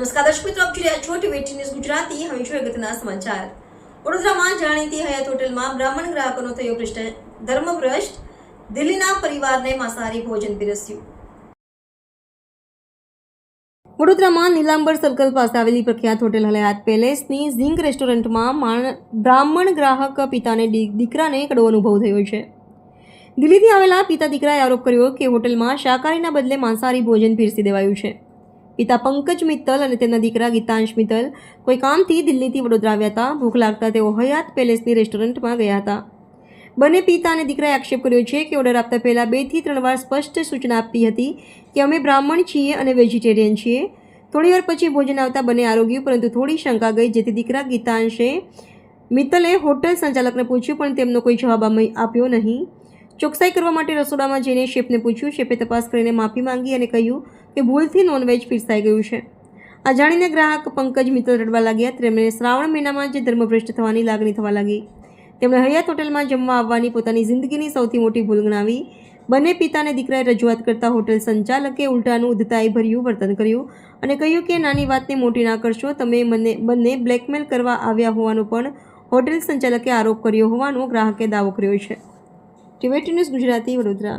નમસ્કાર, દર્શક મિત્રો, આપ જોઈ છો ટીવી ગુજરાતી. હવે જોઈએ અગત્યના સમાચાર. વડોદરામાં જાણીતી હયાત હોટેલમાં બ્રાહ્મણ ગ્રાહકોનો થયો ભ્રષ્ટ ધર્મભ્રષ્ટ દિલ્હીના પરિવારને માંસાહારી ભોજન પીરસ્યું. વડોદરામાં નીલાંબર સર્કલ પાસે આવેલી પ્રખ્યાત હોટેલ હયાત પેલેસની ઝિંક રેસ્ટોરન્ટમાં માણ- બ્રાહ્મણ ગ્રાહક પિતાને દીકરાને કડવો અનુભવ થયો છે. દિલ્હીથી આવેલા પિતા દીકરાએ આરોપ કર્યો કે હોટલમાં શાકાહારીના બદલે માંસાહારી ભોજન પીરસી દેવાયું છે. પિતા પંકજ મિત્તલ અને તેમના દીકરા ગીતાંશ મિત્તલ કોઈ કામથી દિલ્હીથી વડોદરા આવ્યા હતા. ભૂખ લાગતા તેઓ હયાત પેલેસની રેસ્ટોરન્ટમાં ગયા હતા. બંને પિતા અને દીકરાએ આક્ષેપ કર્યો છે કે ઓર્ડર આપતા પહેલા બેથી ત્રણ વાર સ્પષ્ટ સૂચના આપી હતી કે અમે બ્રાહ્મણ છીએ અને વેજીટેરિયન છીએ. થોડીવાર પછી ભોજન આવતા બંને આરોગ્યું પરંતુ થોડી શંકા ગઈ જેથી દીકરા ગીતાંશે મિત્તલે હોટલ સંચાલકને પૂછ્યું, પણ તેમનો કોઈ જવાબ આપ્યો નહીં. ચોકસાઈ કરવા માટે રસોડામાં જઈને શેફને પૂછ્યું, શેફે તપાસ કરીને માફી માંગી અને કહ્યું કે ભૂલથી નોનવેજ પીરસાઈ ગયું છે. આ જાણીને ગ્રાહક પંકજ મિત્તલ રડવા લાગ્યા. તેમણે શ્રાવણ મહિનામાં જે ધર્મભ્રષ્ટ થવાની લાગણી થવા લાગી. તેમણે હયાત હોટલમાં જમવા આવવાની પોતાની જિંદગીની સૌથી મોટી ભૂલ ગણાવી. બંને પિતાને દીકરાએ રજૂઆત કરતા હોટેલ સંચાલકે ઉલટાનું ઉધતાએ ભર્યું વર્તન કર્યું અને કહ્યું કે, નાની વાતને મોટી ના કરશો. તમે મને, બંને બ્લેકમેલ કરવા આવ્યા હોવાનો પણ હોટેલ સંચાલકે આરોપ કર્યો હોવાનો ગ્રાહકે દાવો કર્યો છે. ટીવેટી ન્યૂઝ ગુજરાતી વડોદરા.